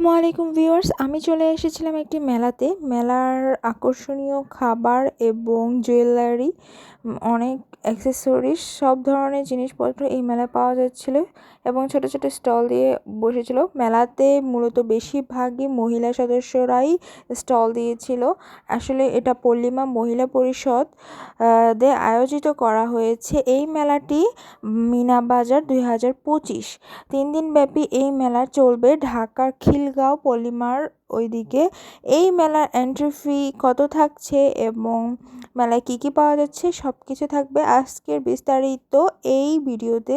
আসসালামাইকুম ভিউয়ার্স, আমি চলে এসেছিলাম একটি মেলাতে। মেলার আকর্ষণীয় খাবার এবং জুয়েলারি, অনেক অ্যাক্সেসরিজ, সব ধরনের জিনিসপত্র এই মেলায় পাওয়া যাচ্ছিল এবং ছোট ছোট স্টল দিয়ে বসেছিল। মেলাতে মূলত বেশিরভাগই মহিলা সদস্যরাই স্টল দিয়েছিল। আসলে এটা পল্লিমা মহিলা পরিষদ দে আয়োজিত করা হয়েছে এই মেলাটি মিনা বাজার দুই হাজার পঁচিশ। তিন দিন ব্যাপী এই মেলা চলবে ঢাকার খিলগাঁও পলিমার ওইদিকে। এই মেলার এন্ট্রি ফি কত থাকছে এবং মেলায় কী কী পাওয়া যাচ্ছে সব কিছু থাকবে আজকের বিস্তারিত এই ভিডিওতে।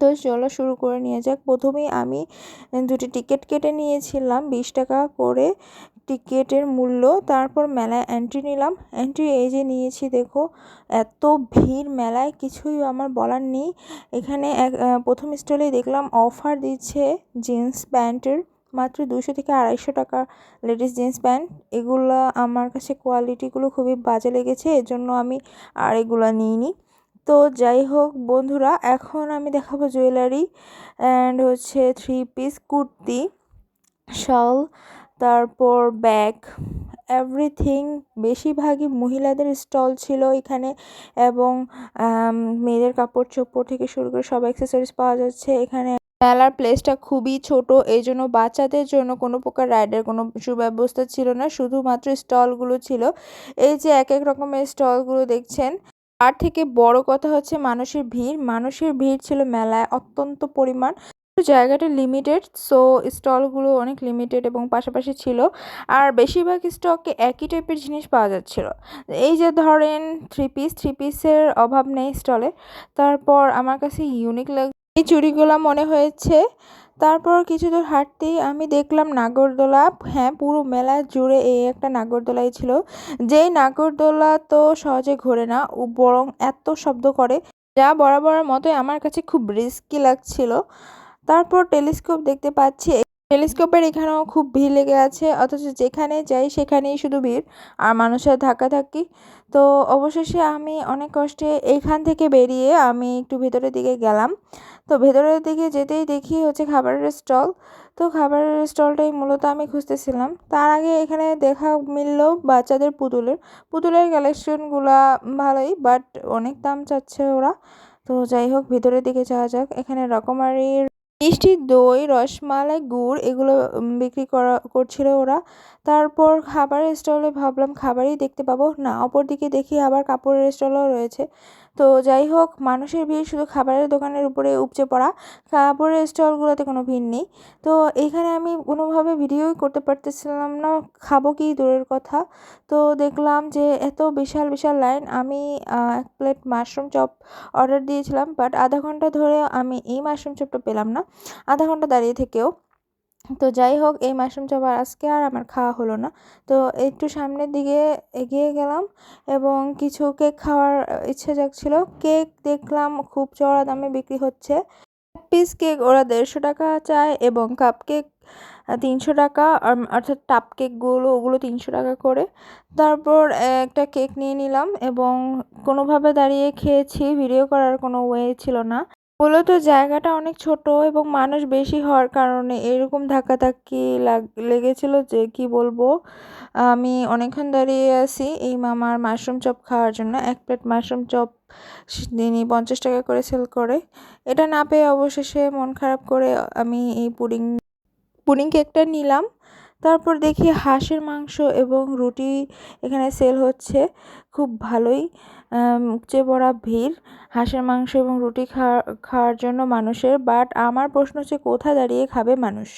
তো চলো শুরু করে নিয়ে যাক। প্রথমেই আমি দুটি টিকিট কেটে নিয়েছিলাম, বিশ টাকা করে টিকিটের মূল্য। তারপর মেলায় এন্ট্রি নিলাম। এন্ট্রি এই যে নিয়েছি, দেখো, এত ভিড় মেলায়, কিছুই আমার বলার নেই। এখানে এক প্রথম স্টলেই দেখলাম অফার দিচ্ছে জিন্স প্যান্টের মাত্র দুশো থেকে আড়াইশো টাকা লেডিস জিন্স প্যান্ট। এগুলো আমার কাছে কোয়ালিটিগুলো খুবই বাজে লেগেছে, এজন্য আমি আর এগুলো নিইনি। তো যাই হোক বন্ধুরা, এখন আমি দেখাবো জুয়েলারি অ্যান্ড হচ্ছে থ্রি পিস কুর্তি, শাল, তারপর ব্যাগ এভরিথিং বেশিরভাগই মহিলাদের স্টল ছিল এখানে এবং মেয়েদের কাপড় চোপড় থেকে শুরু করে সব অ্যাক্সেসরিজ পাওয়া যাচ্ছে এখানে। মেলার প্লেসটা খুবই ছোট এই জন্য বাচ্চাদের জন্য কোনো প্রকার রাইডের কোনো সুব্যবস্থা ছিল না, শুধুমাত্র স্টলগুলো ছিল। এই যে এক এক রকমের স্টলগুলো দেখছেন, তার থেকে বড় কথা হচ্ছে মানুষের ভিড়। মানুষের ভিড় ছিল মেলায় অত্যন্ত পরিমাণ জায়গাটা লিমিটেড সো স্টলগুলো অনেক লিমিটেড এবং পাশাপাশি ছিল। আর বেশিরভাগ স্টকে একই টাইপের জিনিস পাওয়া যাচ্ছিল। এই যে ধরেন থ্রি পিস থ্রি পিসের অভাব নেই স্টলে তারপর আমার কাছে ইউনিক লাগ এই চুড়িগুলো মনে হয়েছে। তারপর কিছু দূর হাঁটতেই আমি দেখলাম নাগরদোলা হ্যাঁ পুরো মেলা জুড়ে এই একটা নাগরদোলাই ছিল। যেই নাগরদোলা তো সহজে ঘোরে না বরং এত শব্দ করে, যা বরাবরের মতোই আমার কাছে খুব রিস্কি লাগছিল। তারপর টেলিস্কোপ দেখতে পাচ্ছি টেলিস্কোপের এখানেও খুব ভিড় লেগে আছে, অথচ যেখানে যাই সেখানেই শুধু ভিড়, আর মানুষের ধাক্কাধাক্কি। তো অবশেষে আমি অনেক কষ্টে এইখান থেকে বেরিয়ে আমি একটু ভেতরের দিকে গেলাম। তো ভেতরের দিকে যেতেই দেখি হচ্ছে খাবারের স্টল। তো খাবারের স্টলটাই মূলত আমি খুঁজতেছিলাম। তার আগে এখানে দেখা মিলল বাচ্চাদের পুতুলের। পুতুলের কালেকশনগুলা ভালোই, বাট অনেক দাম চাচ্ছে ওরা। তো যাই হোক, ভেতরের দিকে যাওয়া যাক। এখানে রকমারির মিষ্টি দই, রসমালাই, গুড় এগুলো বিক্রি করা, করছিল ওরা। তারপর খাবারের স্টলে ভাবলাম, খাবারই দেখতে পাবো। না, অপরদিকে দেখি আবার কাপড়ের স্টলও রয়েছে। তো যাই হোক, মানুষের ভিড় শুধু খাবারের দোকানের উপরে উপচে পড়া কাপড়ের স্টলগুলোতে কোনো ভিড় নেই। তো এইখানে আমি কোনোভাবে ভিডিওই করতে পারতেছিলাম না, খাব কি দূরের কথা। তো দেখলাম যে এত বিশাল বিশাল লাইন, আমি এক প্লেট মাশরুম চপ অর্ডার দিয়েছিলাম, বাট আধা ঘণ্টা ধরে আমি এই মাশরুম চপটা পেলাম না। আধা ঘণ্টা দাঁড়িয়ে থেকেও তো যাই হোক, এই মাশরুম চপ আর আজকে আর আমার খাওয়া হলো না। তো একটু সামনের দিকে এগিয়ে গেলাম এবং কিছু কেক খাওয়ার ইচ্ছে জাগছিল। কেক দেখলাম খুব চড়া দামে বিক্রি হচ্ছে। পিস কেক ওরা দেড়শো টাকা চায় এবং কাপ কেক তিনশো টাকা। অর্থাৎ টাপ কেকগুলো ওগুলো তিনশো টাকা করে। তারপর একটা কেক নিয়ে নিলাম এবং কোনোভাবে দাঁড়িয়ে খেয়েছি ভিডিও করার কোনো ওয়ে ছিল না। মূলত জায়গাটা অনেক ছোট এবং মানুষ বেশি হওয়ার কারণে এরকম ধাক্কাধাক্কি লাগ, লেগেছিল যে কি বলব? আমি অনেকক্ষণ দাঁড়িয়ে আছি এই মামার মাশরুম চপ খাওয়ার জন্য। এক প্লেট মাশরুম চপ তিনি পঞ্চাশ টাকা করে সেল করে। এটা না পেয়ে অবশেষে মন খারাপ করে আমি এই পুডিং পুডিং কেকটা নিলাম। তারপর দেখি হাঁসের মাংস এবং রুটি এখানে সেল হচ্ছে। খুব ভালোই। উপচে পড়া ভিড়, হাঁসের মাংস এবং রুটি খাওয়া খাওয়ার জন্য মানুষের বাট আমার প্রশ্ন হচ্ছে, কোথায় দাঁড়িয়ে খাবে মানুষ?